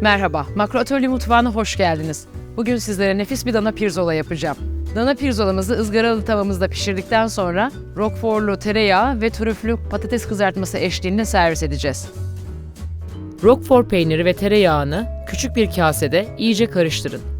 Merhaba, Makro Atölye Mutfağı'na hoş geldiniz. Bugün sizlere nefis bir dana pirzola yapacağım. Dana pirzolamızı ızgaralı tavamızda pişirdikten sonra roquefortlu tereyağı ve trüflü patates kızartması eşliğinde servis edeceğiz. Roquefort peyniri ve tereyağını küçük bir kasede iyice karıştırın.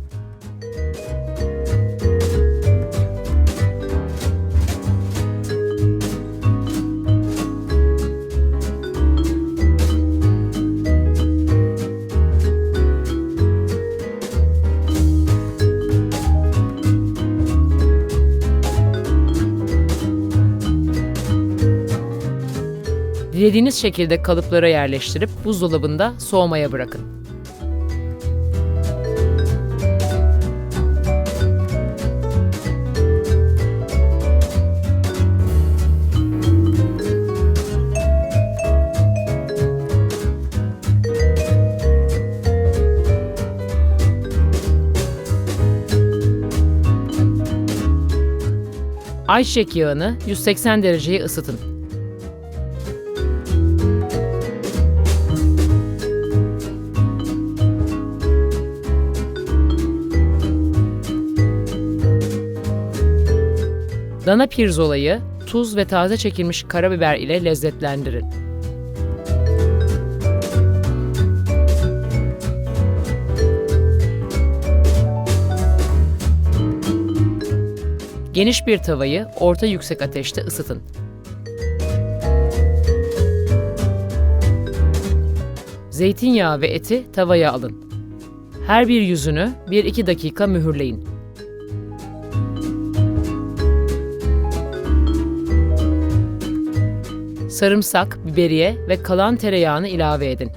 Dilediğiniz şekilde kalıplara yerleştirip buzdolabında soğumaya bırakın. Ayçiçek yağını 180 dereceye ısıtın. Dana pirzolayı tuz ve taze çekilmiş karabiber ile lezzetlendirin. Geniş bir tavayı orta yüksek ateşte ısıtın. Zeytinyağı ve eti tavaya alın. Her bir yüzünü 1-2 dakika mühürleyin. Sarımsak, biberiye ve kalan tereyağını ilave edin.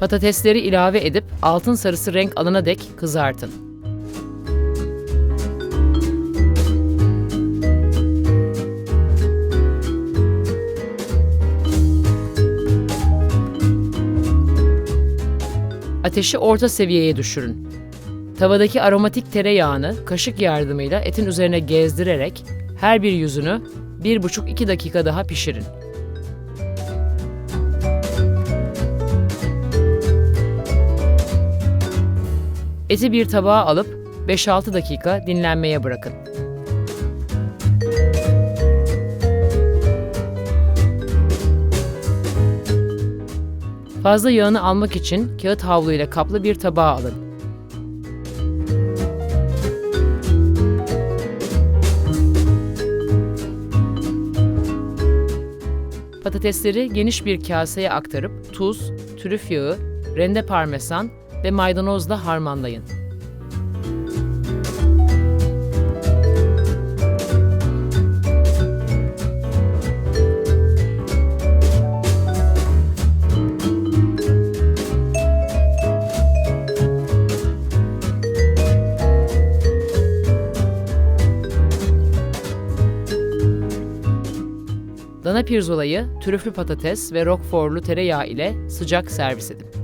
Patatesleri ilave edip altın sarısı renk alana dek kızartın. Ateşi orta seviyeye düşürün. Tavadaki aromatik tereyağını kaşık yardımıyla etin üzerine gezdirerek her bir yüzünü 1,5-2 dakika daha pişirin. Eti bir tabağa alıp 5-6 dakika dinlenmeye bırakın. Fazla yağını almak için kağıt havlu ile kaplı bir tabağa alın. Patatesleri geniş bir kaseye aktarıp tuz, trüf yağı, rende parmesan ve maydanozla harmanlayın. Dana pirzolayı trüflü patates ve roquefortlu tereyağı ile sıcak servis edin.